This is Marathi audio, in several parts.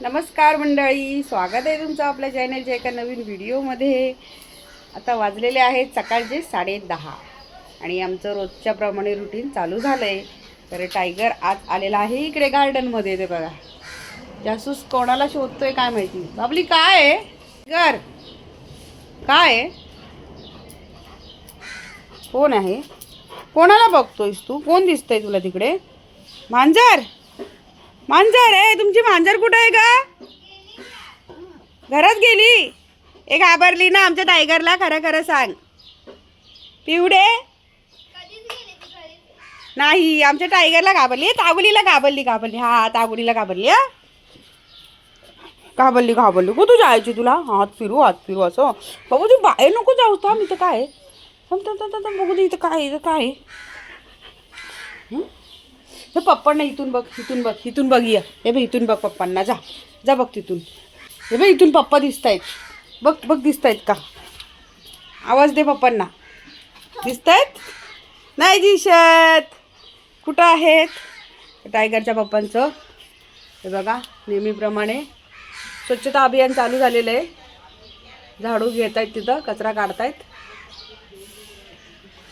नमस्कार मंडळी स्वागत आहे तुमचं आपल्या चॅनलच्या एका नवीन व्हिडिओमध्ये. आता वाजलेले आहेत सकाळचे साडे दहा आणि आमचं रोजच्याप्रमाणे रुटीन चालू झालं आहे तर टायगर आज आलेला आहे इकडे गार्डनमध्ये ते बघा. जासूस कोणाला शोधतोय काय माहिती? बाबली काय आहे? घर काय आहे? कोण आहे? कोणाला बघतोयस तू? कोण दिसतंय तुला तिकडे? मांजर? मांजर आहे तुमची मांजर कुठं आहे का घरात गेली? एक घाबरली ना आमच्या टायगरला खरं खरं सांग. पिवडे? नाही आमच्या टायगरला घाबरली. तागुलीला घाबरली घाबरली. हा तागुलीला घाबरली हा. घाबरली घाबरली. कुठं जायची तुला? हात फिरू हात फिरू असं. बाबा तू बाहेर नको जाऊ. थांब इथं काय थांब थांब थांब बघू दे इथं काय इथं काय हे पप्पांना इथून बघ इथून बघ इथून बघ ये. हे बघ इथून बघ पप्पांना. जा जा बघ तिथून. हे बघ इथून पप्पा दिसत आहेत बघ बघ दिसत आहेत का? आवाज दे पप्पांना. दिसत आहेत नाही दिसत. कुठं आहेत? टायगरच्या पप्पांचं. हे बघा नेहमीप्रमाणे स्वच्छता अभियान चालू झालेलं आहे. झाडू घेत आहेत तिथं कचरा काढतायत.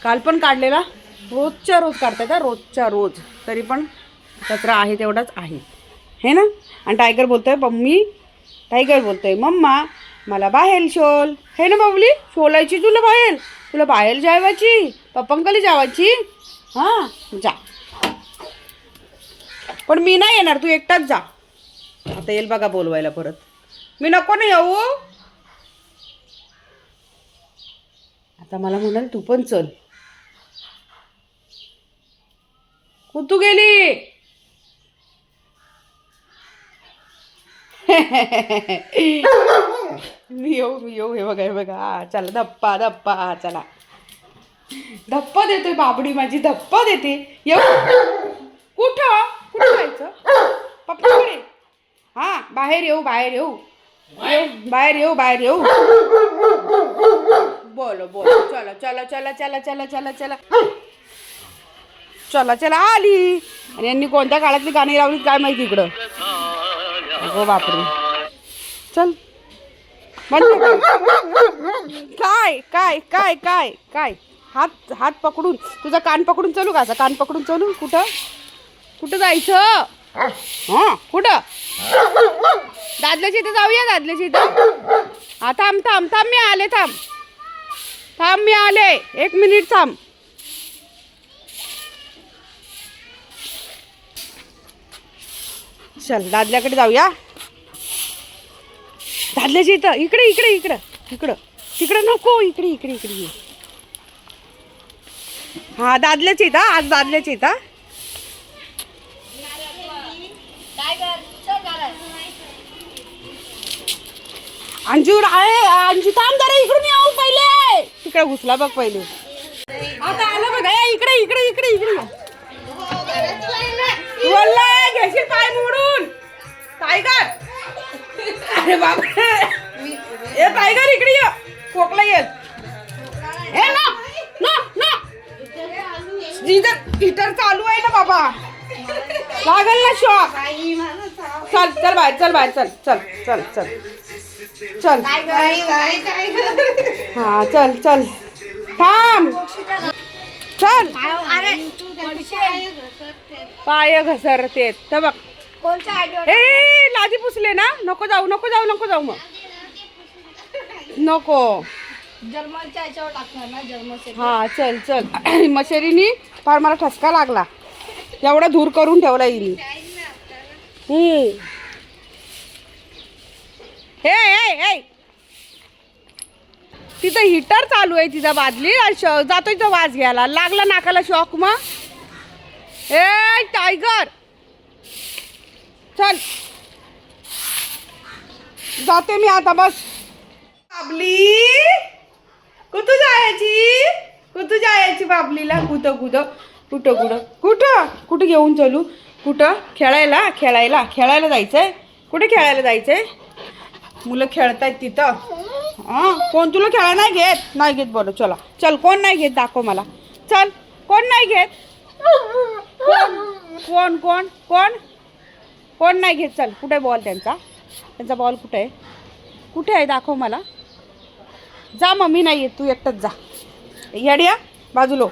काल पण काढलेला. रोजच्या रोज काढतात का? रोजच्या रोज. तरी पण कचरा आहे तेवढाच आहे. हे ना? आणि टायगर बोलतोय मम्मी टायगर बोलतोय मम्मा मला बाहेर शोल. हे ना बाबली? शोलायची तुला बाहेर? तुला बाहेर जायवाची पप्पांकडे जावायची? हां जा. पण मी नाही येणार तू एकटाच जा. आता येईल बघा बोलवायला परत. मी नको ना येऊ. आता मला म्हणाल तू पण चल. कुतू गेली. मी येऊ मी येऊ हे बघा हे बघा. चला धप्पा धप्पा. चला. धप्पा देतोय बाबडी माझी धप्पा देते. येऊ. कुठं? कुठं जायचं? पप्पाकडे. हा बाहेर येऊ बाहेर येऊ. येऊ बाहेर येऊ बाहेर येऊ. बोलो बोलो. चला चला चला चला चला चला चला. चला चला आली. आणि यांनी कोणत्या काळातली गाणी लावली काय माहिती इकडं? हो बापरे. चल. काय काय काय काय काय? हात हात पकडून. तुझा कान पकडून चालू का असा? कान पकडून चलू? कुठं? कुठं जायचं? हां कुठं? दादल्याच्या इथं जाऊया दादल्याच्या इथं. हा थांब थांब थांब मी आले थांब. थांब मी आले. एक मिनिट थांब. चल दादल्याकडे जाऊया. दादल्याच्या इथं इकडे इकडे इकडं इकडं. तिकडं नको इकडे इकडे इकडे ये. हा दादल्याच्या इथं आज दादल्याच्या इथं. अंजू आहे अंजू थांब जरा इकडून येऊ पहिले. तिकडे घुसला बघ पहिले. आता आलं बघ इकडे इकडे इकडे इकडे बोललाय घेशील पाय मोडून. टायगर. अरे बाप ए टायगर इकडे ये. खोकला येत. ए ना ना ना. हिटर चालू आहे ना बाबा. लागल ना शॉक चल चल बाहेर चल बाहेर चल चल चल चल. चल. हा चल चल. थांब. चल. पाय घसरते. तर बघ. ए लादी पुसले ना? नको जाऊ नको जाऊ नको जाऊ मग. नको. हा चल चल. मशेरीनी फार मला ठसका लागला. एवढा धूर करून ठेवला हम्म. हे. तिथं हिटर चालू आहे तिचा बादली. आणि श- जातोय तो वाज घ्यायला. लागला नाकाला शॉक मग. ए टायगर चल. जाते मी आता बस. बाबली. कुठं जायची? कुठं जायची बाबलीला? कुठं कुठं? कुठं कुठं? कुठं? कुठं घेऊन चलू? कुठं? खेळायला खेळायला. खेळायला जायचंय. कुठे खेळायला जायचंय? मुलं खेळतायत तिथं. हां? कोण तुला खेळा नाही घेत? नाही घेत बरं चला. चल कोण नाही घेत दाखव मला. चल कोण नाही घेत? कोण? कोण कोण कोण? कोण नाही घेत? चल कुठे बॉल त्यांचा? त्यांचा बॉल कुठे आहे? कुठे आहे? दाखव मला. जा मम्मी नाही येत तू एकटंच जा. येड्या बाजूलो.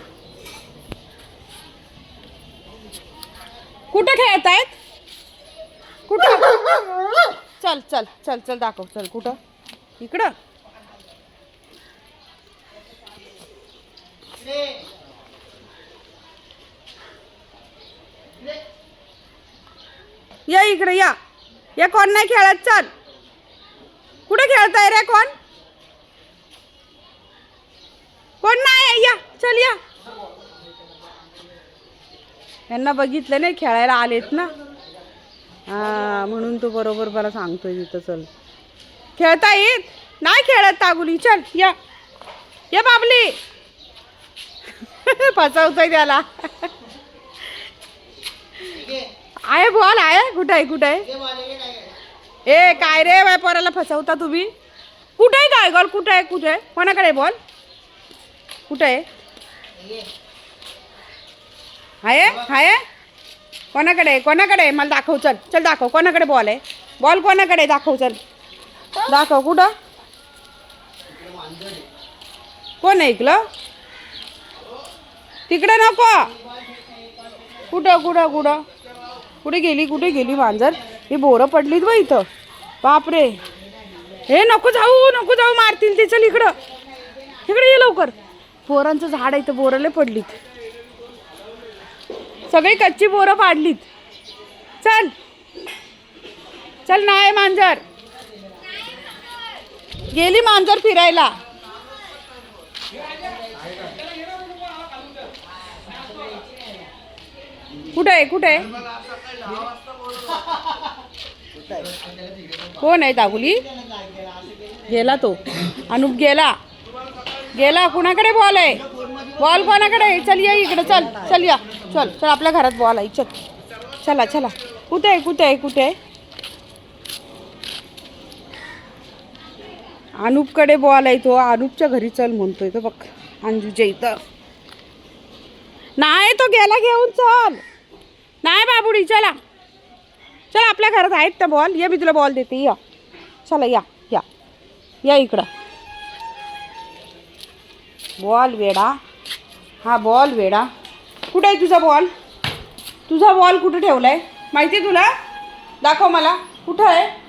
कुठं खेळत आहेत कुठं? चल चल चल चल दाखव. चल कुठं? इकडं. या इकडे या. या कोण नाही खेळत? चल. कुठे खेळताय रे कोण? कोण नाही या. चल या. यांना बघितलं नाही खेळायला आलेत ना. हा म्हणून तू बरोबर मला सांगतोय तिथं चल. खेळता येत नाही खेळत तागुली. चल या. या बाबली. फसवतोय त्याला. आहे बॉल आहे. कुठं आहे कुठं आहे? ए काय रे बाय पोराला फसवता तुम्ही? कुठे आहे काय गॉल कुठं आहे कुठे आहे? कोणाकडे बॉल? कुठं आहे? आहे? आहे? कोणाकडे आहे? कोणाकडे आहे? मला दाखव चल. चल दाखव. कोणाकडे बॉल आहे? बॉल कोणाकडे दाखव चल. दाखव कुठं? कोण ऐकलं तिकडे नको. कुठं कुठं कुठं? कुठे गेली कुठे गेली मांजर? ही बोरं पडलीत बा इथं. बापरे. हे नको जाऊ नको जाऊ मारतील ते. चल इकडं. इकडे ये लवकर. बोरांचं झाड आहे इथं बोरं पडलीत. सगळी कच्ची बोरं पाडलीत. चल. चल नाही मांजर. गेली मांजर फिरायला. कुठं आहे? कुठं आहे? कोण आहे दागुली गेला तो. अनुप गेला. गेला. कुणाकडे बॉल आहे? बॉल कोणाकडे आहे? चल या इकडे. चल चल या. चल चल आपल्या घरात बॉल आहे. चल. चला चला. कुठे आहे? कुठे आहे? कुठे आहे? अनुपकडे बॉल आहे तो. अनुपच्या घरी चल म्हणतोय तो बघ. अंजूच्या इथं. नाही तो गेला घेऊन चल. नाही बाबुडी चला. चला आपल्या घरात आहेत त्या बॉल. ये मी तुला बॉल देते. या. चला या या. या इकडं. बॉल वेडा. हा बॉल वेडा. कुठं आहे तुझा बॉल? तुझा बॉल कुठे आहे माहिती आहे तुला? दाखव मला. कुठं आहे?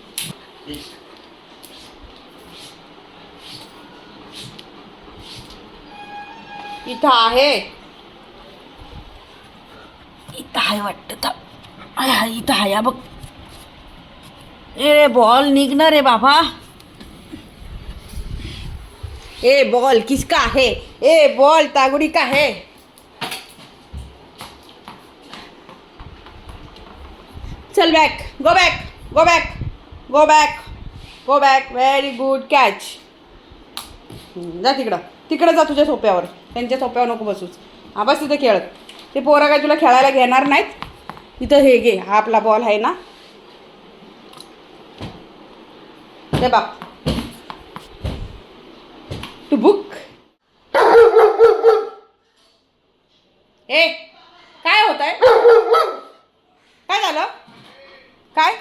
इथं आहे. इथं आहे वाटतं था हाय, इथं आहे बघ. ए बॉल निघणार रे बाबा. ए बॉल किसका है ए बॉल तागुड़ी का है चल back go back go back go back go back very good catch जा तिकडं. तिकडं जा तुझ्या सोप्यावर. त्यांच्या सोप्यावर नको बसूच हा बस तिथं खेळत. ते पोरं काय तुला खेळायला घेणार नाहीत? इथं हे घे हा आपला बॉल आहे ना. दे बाप टू बुक ए काय होत आहे काय झालं काय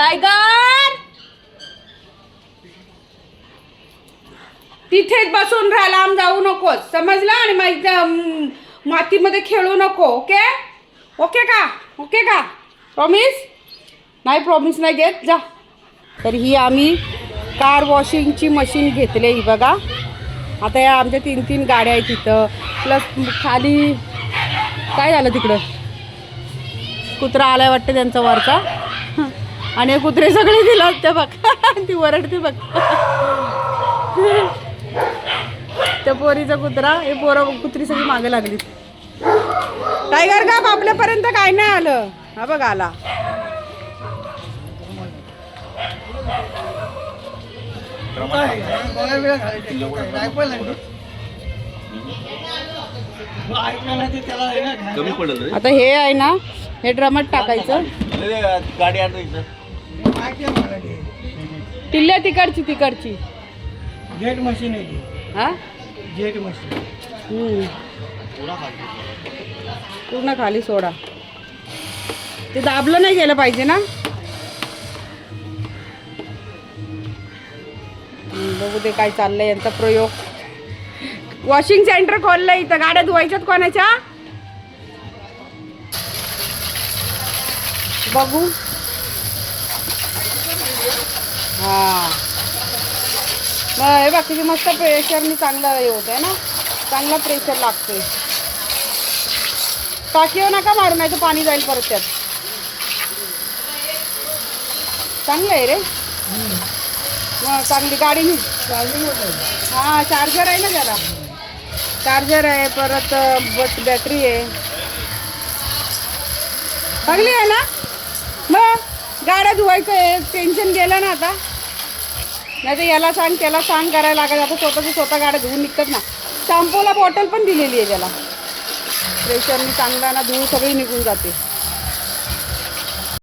टायगर! तिथेच बसून राहा लांब जाऊ नकोस. समजलं? आणि मातीमध्ये खेळू नको ओके? ओके का? ओके का? प्रॉमिस नाही प्रॉमिस नाही घेत जा. तर ही आम्ही कार वॉशिंगची मशीन घेतली ही बघा. आता या आमच्या तीन तीन गाड्या आहेत तिथं प्लस खाली काय झालं तिकडं? कुत्रा आलाय वाटतं त्यांचा वरचा. आणि कुत्रे सगळे दिलं ते बघ. ती वरडते बघ. त्या पोरीचा कुत्रा हे पोरं कुत्री सगळी मागे लागली. टायगर का आपल्यापर्यंत काय नाही आलं. हा बघ आला. आता हे आहे ना हे ड्रमात टाकायचं. गाडी आण इथं टिल्ल्या तिकडची तिकडची. जेट मशीन आहे ती. हा? Jet machine. हम्म. पूर्ण खाली सोडा. ते दाबलं नाही गेलं पाहिजे ना? हम्म, बघू ते काय चाललंय यांचा प्रयोग. वॉशिंग सेंटर खोललंय इथं. गाड्या धुवायच्यात कोणाच्या? बघू. हा. मग हे बघ किती मस्त प्रेशरनी चांगलं हे होत आहे ना? चांगला प्रेशर लागतोय. टाकीवर नका मारू नाही तर पाणी जाईल परत त्यात. चांगलं आहे रे. मग चांगली गाडी हा चार्जर आहे ना त्याला. चार्जर आहे परत बट बॅटरी आहे. चांगली आहे ना? मग गाड्या धुवायचं आहे टेन्शन गेलं ना आता. नाही तर याला सांग त्याला सांग करायला लागत आता स्वतःची स्वतः गाड्या धुवून निघतात ना. शॅम्पूला बॉटल पण दिलेली आहे त्याला. प्रेशरनी चांगला ना धूळ सगळी निघून जाते.